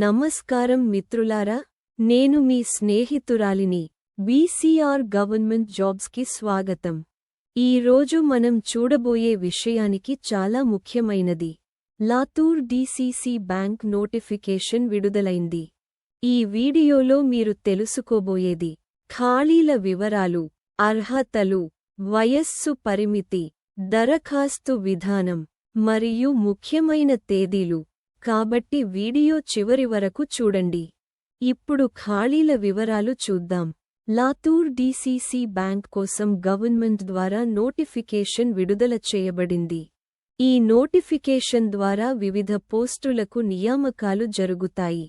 నమస్కారం మిత్రులారా నేను మీ స్నేహితురాలిని బీసీఆర్ గవర్నమెంట్ జాబ్స్కి స్వాగతం. ఈ రోజు మనం చూడబోయే విషయానికి చాలా ముఖ్యమైనది. లాతూర్ డీసీసీ బ్యాంక్ నోటిఫికేషన్ విడుదలైంది. ఈ వీడియోలో మీరు తెలుసుకోబోయేది ఖాళీల వివరాలు అర్హతలు వయస్సు పరిమితి దరఖాస్తు విధానం మరియు ముఖ్యమైన తేదీలు కాబట్టి వీడియో చివరి వరకు చూడండి. ఇప్పుడు ఖాళీల వివరాలు చూద్దాం. లాతూర్ డీసీసీ బ్యాంక్ కోసం గవర్నమెంట్ ద్వారా నోటిఫికేషన్ విడుదల చేయబడింది. ఈ నోటిఫికేషన్ ద్వారా వివిధ పోస్టులకు నియామకాలు జరుగుతాయి.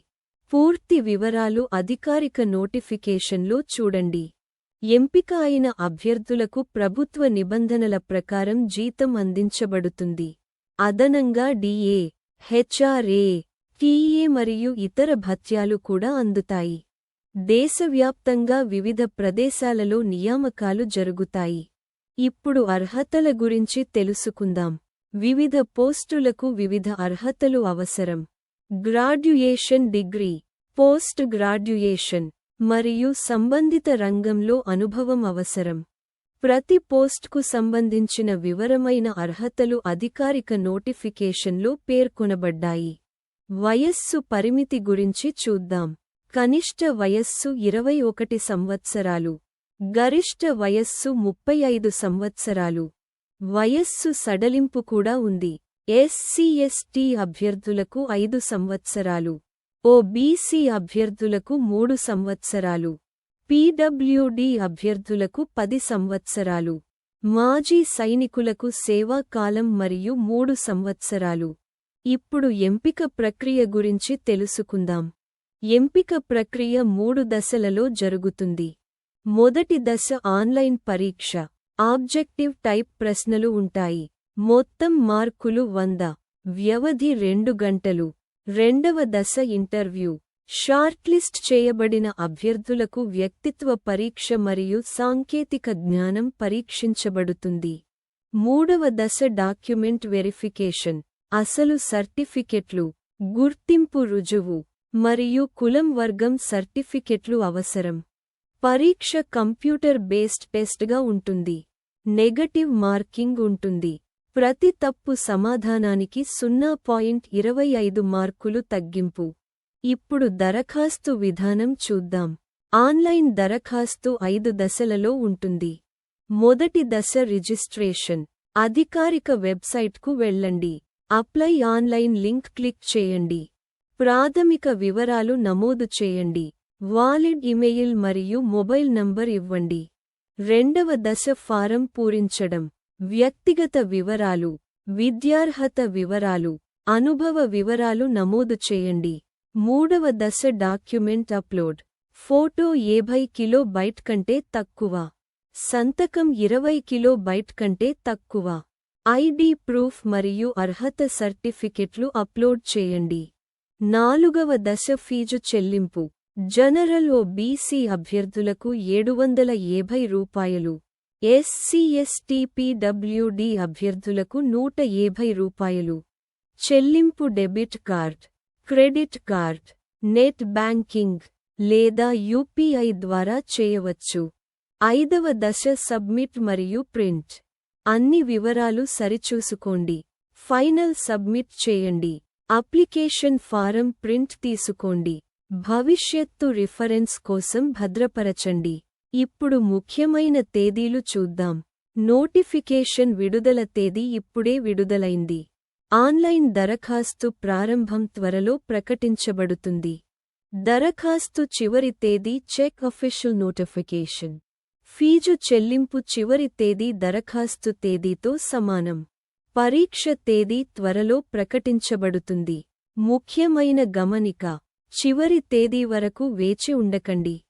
పూర్తి వివరాలు అధికారిక నోటిఫికేషన్లో చూడండి. ఎంపిక అయిన అభ్యర్థులకు ప్రభుత్వ నిబంధనల ప్రకారం జీతం అందించబడుతుంది. అదనంగా డిఏ హెచ్ఆర్ఏ టీఏ మరియు ఇతర భత్యాలు కూడా అందుతాయి. దేశవ్యాప్తంగా వివిధ ప్రదేశాలలో నియామకాలు జరుగుతాయి. ఇప్పుడు అర్హతల గురించి తెలుసుకుందాం. వివిధ పోస్టులకు వివిధ అర్హతలు అవసరం. గ్రాడ్యుయేషన్ డిగ్రీ పోస్ట్ గ్రాడ్యుయేషన్ మరియు సంబంధిత రంగంలో అనుభవం అవసరం. ప్రతి పోస్ట్కు సంబంధించిన వివరమైన అర్హతలు అధికారిక నోటిఫికేషన్లో పేర్కొనబడ్డాయి. వయస్సు పరిమితి గురించి చూద్దాం. కనిష్ట వయస్సు ఇరవై ఒకటి సంవత్సరాలు. గరిష్ట వయస్సు ముప్పై ఐదు సంవత్సరాలు. వయస్సు సడలింపు కూడా ఉంది. ఎస్సీఎస్టీ అభ్యర్థులకు ఐదు సంవత్సరాలు. ఓబీసీ అభ్యర్థులకు మూడు సంవత్సరాలు. పీడబ్ల్యూడీ అభ్యర్థులకు పది సంవత్సరాలు. మాజీ సైనికులకు సేవా కాలం మరియు మూడు సంవత్సరాలు. ఇప్పుడు ఎంపిక ప్రక్రియ గురించి తెలుసుకుందాం. ఎంపిక ప్రక్రియ మూడు దశలలో జరుగుతుంది. మొదటి దశ ఆన్లైన్ పరీక్ష. ఆబ్జెక్టివ్ టైప్ ప్రశ్నలు ఉంటాయి. మొత్తం మార్కులు వంద. వ్యవధి రెండు గంటలు. రెండవ దశ ఇంటర్వ్యూ. షార్ట్లిస్ట్ చేయబడిన అభ్యర్థులకు వ్యక్తిత్వ పరీక్ష మరియు సాంకేతిక జ్ఞానం పరీక్షించబడుతుంది. మూడవ దశ డాక్యుమెంట్ వెరిఫికేషన్. అసలు సర్టిఫికెట్లు గుర్తింపు రుజువు మరియు కులం వర్గం సర్టిఫికెట్లు అవసరం. పరీక్ష కంప్యూటర్ బేస్డ్ టెస్ట్గా ఉంటుంది. నెగటివ్ మార్కింగ్ ఉంటుంది. ప్రతి తప్పు సమాధానానికి సున్నా పాయింట్ ఇరవై ఐదు మార్కులు తగ్గింపు. ఇప్పుడు దరఖాస్తు విధానం చూద్దాం. ఆన్లైన్ దరఖాస్తు ఐదు దశలలో ఉంటుంది. మొదటి దశ రిజిస్ట్రేషన్. అధికారిక వెబ్సైట్కు వెళ్ళండి. అప్లై ఆన్లైన్ లింక్ క్లిక్ చేయండి. ప్రాథమిక వివరాలు నమోదు చేయండి. వాలిడ్ ఇమెయిల్ మరియు మొబైల్ నంబర్ ఇవ్వండి. రెండవ దశ ఫారం పూరించడం. వ్యక్తిగత వివరాలు విద్యార్హత వివరాలు అనుభవ వివరాలు నమోదు చేయండి. మూడవ దశ డాక్యుమెంట్ అప్లోడ్. ఫోటో ఏభై కిలో బైట్ కంటే తక్కువ. సంతకం ఇరవై కిలో బైట్ కంటే తక్కువ. ఐడి ప్రూఫ్ మరియు అర్హత సర్టిఫికెట్లు అప్లోడ్ చేయండి. నాలుగవ దశ ఫీజు చెల్లింపు. జనరల్ ఓ బీసీ అభ్యర్థులకు ఏడు వందల ఏభై రూపాయలు. ఎస్సీ అభ్యర్థులకు నూట ఏభై రూపాయలు. చెల్లింపు debit card. Credit card net banking లేదా యూపీఐ ద్వారా చేయవచ్చు. ఐదవ దశ సబ్మిట్ మరియు ప్రింట్. అన్ని వివరాలు సరిచూసుకోండి. ఫైనల్ సబ్మిట్ చేయండి. అప్లికేషన్ ఫారం ప్రింట్ తీసుకోండి. భవిష్యత్తు రిఫరెన్స్ కోసం భద్రపరచండి. ఇప్పుడు ముఖ్యమైన తేదీలు చూద్దాం. నోటిఫికేషన్ విడుదల తేదీ ఇప్పుడే విడుదలైంది. ఆన్లైన్ దరఖాస్తు ప్రారంభం త్వరలో ప్రకటించబడుతుంది. దరఖాస్తు చివరి తేదీ చెక్ అఫీషియల్ నోటిఫికేషన్. ఫీజు చెల్లింపు చివరి తేదీ దరఖాస్తు తేదీతో సమానం. పరీక్ష తేదీ త్వరలో ప్రకటించబడుతుంది. ముఖ్యమైన గమనిక చివరి తేదీ వరకు వేచి ఉండకండి.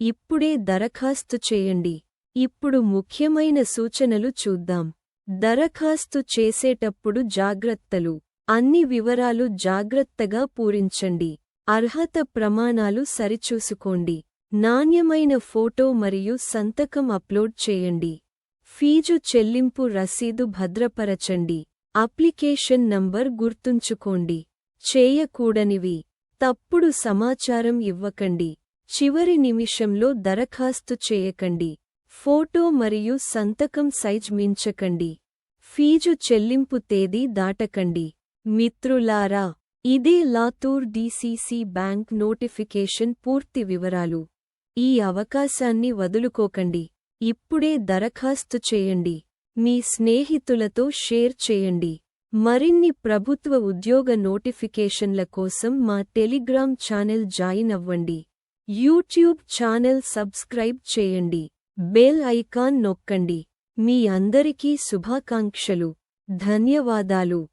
ఇప్పుడే దరఖాస్తు చేయండి. ఇప్పుడు ముఖ్యమైన సూచనలు చూద్దాం. దరఖాస్తు చేసేటప్పుడు జాగ్రత్తలు. అన్ని వివరాలు జాగ్రత్తగా పూరించండి. అర్హత ప్రమాణాలు సరిచూసుకోండి. నాణ్యమైన ఫోటో మరియు సంతకం అప్లోడ్ చేయండి. ఫీజు చెల్లింపు రసీదు భద్రపరచండి. అప్లికేషన్ నంబర్ గుర్తుంచుకోండి. చేయకూడనివి. తప్పుడు సమాచారం ఇవ్వకండి. చివరి నిమిషంలో దరఖాస్తు చేయకండి. ఫోటో మరియు సంతకం సైజ్ మించకండి. ఫీజు చెల్లింపు తేదీ దాటకండి. మిత్రులారా ఇదే లాతూర్ డీసీసీ బ్యాంక్ నోటిఫికేషన్ పూర్తి వివరాలు. ఈ అవకాశాన్ని వదులుకోకండి. ఇప్పుడే దరఖాస్తు చేయండి. మీ స్నేహితులతో షేర్ చేయండి. మరిన్ని ప్రభుత్వ ఉద్యోగ నోటిఫికేషన్ల కోసం మా టెలిగ్రామ్ ఛానల్ జాయిన్ అవ్వండి. యూట్యూబ్ ఛానల్ సబ్స్క్రైబ్ చేయండి. బెల్ ఐకాన్ నొక్కండి. మీ అందరికీ శుభాకాంక్షలు. ధన్యవాదాలు.